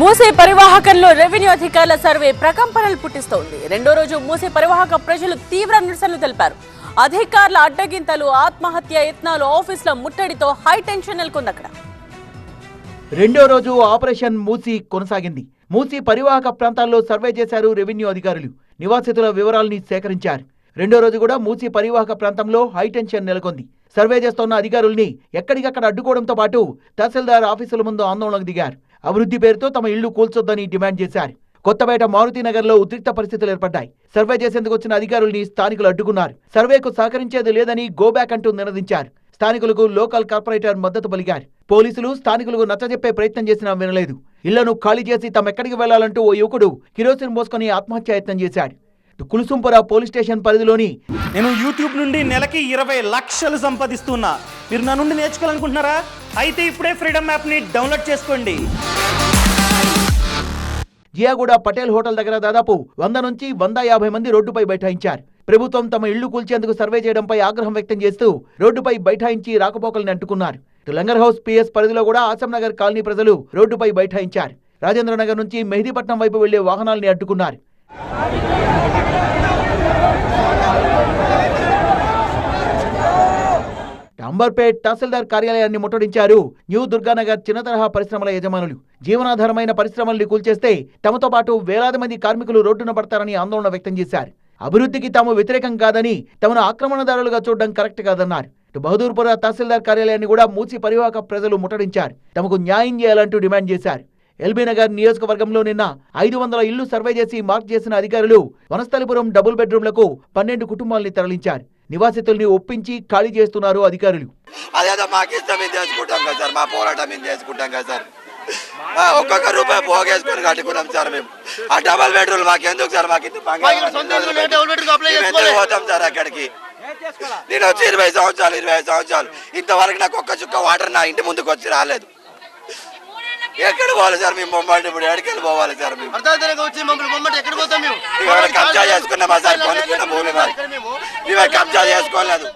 మూసే పరివాహకంలో రెవెన్యూ అధికారుల సర్వే ప్రకంపనలు పుట్టిస్తోంది. రెండో రోజు మూసే పరివాహక ప్రజలు తీవ్ర నిరసనలు తెలిపారు. అధికారుల అడ్డగింతలు ఆత్మహత్య యత్నాలు ఆఫీసుల ముట్టడితో హై టెన్షన్ నెలకొంది అక్కడ. రెండో రోజు ఆపరేషన్ మూసి కొనసాగింది. మూసి పరివాహక ప్రాంతాల్లో సర్వే చేశారు రెవెన్యూ అధికారులు. నివాసితుల వివరాల్ని సేకరించారు. రెండో రోజు కూడా మూసి పరివాహక ప్రాంతంలో హైటెన్షన్ నెలకొంది. సర్వే చేస్తున్న అధికారుల్ని ఎక్కడికక్కడ అడ్డుకోవడంతో పాటు తహసీల్దార్ ఆఫీసుల ముందు ఆందోళనకు దిగారు. అభివృద్ధి పేరుతో తమ ఇళ్ళు కూల్చొద్దని డిమాండ్ చేశారు. కొత్తపేట మారుతినగర్లో ఉద్రిక్త పరిస్థితులు ఏర్పడ్డాయి. సర్వే చేసేందుకు వచ్చిన అధికారుల్ని స్థానికులు అడ్డుకున్నారు. సర్వేకు సహకరించేది లేదని గోబ్యాక్ అంటూ నినదించారు. స్థానికులకు లోకల్ కార్పొరేటర్ మద్దతు పలికారు. పోలీసులు స్థానికులకు నచ్చజెప్పే ప్రయత్నం చేసినా వినలేదు. ఇళ్ళను ఖాళీ చేసి తమెక్కడికి వెళ్ళాలంటూ ఓ యువకుడు కిరోసిన్ మోసుకొని ఆత్మహత్య యత్నం చేశాడు. కులుసుంపుర పోలీస్ స్టేషన్ పరిధిలోని నేను యూట్యూబ్ నుండి నెలకి ఇరవై లక్షలు సంపాదిస్తున్నా. మీరు నా నుండి నేర్చుకోవాలనుకుంటున్నారా? అయితే ఇప్పుడే ఫ్రీడమ్ యాప్ని డౌన్లోడ్ చేసుకోండి. జియాగూడ పటేల్ హోటల్ దగ్గర దాదాపు వంద నుంచి వంద యాభై మంది రోడ్డుపై బైఠాయించారు. ప్రభుత్వం తమ ఇళ్ళు కూల్చేందుకు సర్వే చేయడంపై ఆగ్రహం వ్యక్తం చేస్తూ రోడ్డుపై బైఠాయించి రాకపోకల్ని అంటుకున్నారు. లంగర్ హౌస్ పిఎస్ పరిధిలో కూడా ఆసం నగర్ కాలనీ ప్రజలు రోడ్డుపై బైఠాయించారు. రాజేంద్రనగర్ నుంచి మెహదీపట్నం వైపు వెళ్ళే వాహనాల్ని అడ్డుకున్నారు అంబర్పేట్ తహసీల్దార్ కార్యాలయాన్ని ముట్టడించారు. న్యూ దుర్గానగర్ చిన్న తరహా పరిశ్రమల యజమానులు. జీవనాధారమైన పరిశ్రమల్ని కూల్చేస్తే తమతో పాటు వేలాది మంది కార్మికులు రోడ్డున పడతారని ఆందోళన వ్యక్తం చేశారు. అభివృద్ధికి తాము వ్యతిరేకం కాదని తమను ఆక్రమణదారులుగా చూడడం కరెక్ట్ కాదన్నారు. బహదూర్పుర తహసీల్దార్ కార్యాలయాన్ని కూడా మూసి పరివాహక ప్రజలు ముట్టడించారు. తమకు న్యాయం చేయాలంటూ డిమాండ్ చేశారు. ఎల్బీ నగర్ నియోజకవర్గంలో నిన్న ఐదు వందల ఇళ్ళు సర్వే చేసి మార్క్ చేసిన అధికారులు వనస్థలిపురం డబుల్ బెడ్రూమ్లకు పన్నెండు కుటుంబాల్ని తరలించారు. నివాసితుల్ని ఒప్పించి ఖాళీ చేస్తున్నారు అధికారులు. అదేదో మాకు ఇష్టం మేము చేసుకుంటాం కదా సార్ మా పోరాటం మేము చేసుకుంటాం కదా సార్. ఒక్కొక్క రూపాయి పోగేసుకొని కట్టుకున్నాం సార్ మేము. ఆ డబల్ బెడ్రూమ్ మాకు ఎందుకు సార్ మాకు పోతాం సార్ అక్కడికి. నేను వచ్చి ఇరవై సంవత్సరాలు ఇరవై సంవత్సరాలు ఇంతవరకు నాకు ఒక్క చుక్క వాటర్ నా ఇంటి ముందుకు వచ్చి రాలేదు. ఎక్కడ పోవాలి సార్ మేము బొమ్మంటే ఇప్పుడు ఎక్కడికి పోవాలి సార్ మేము? అర్ధాంతరంగా వచ్చి మమ్మల్ని బొమ్మటి ఎక్కడ పోతాం మేము? కబ్జా చేసుకున్నామా సార్? కొనుక్కున్న భూమి మరి. మేము. కబ్జా చేసుకోలేదు.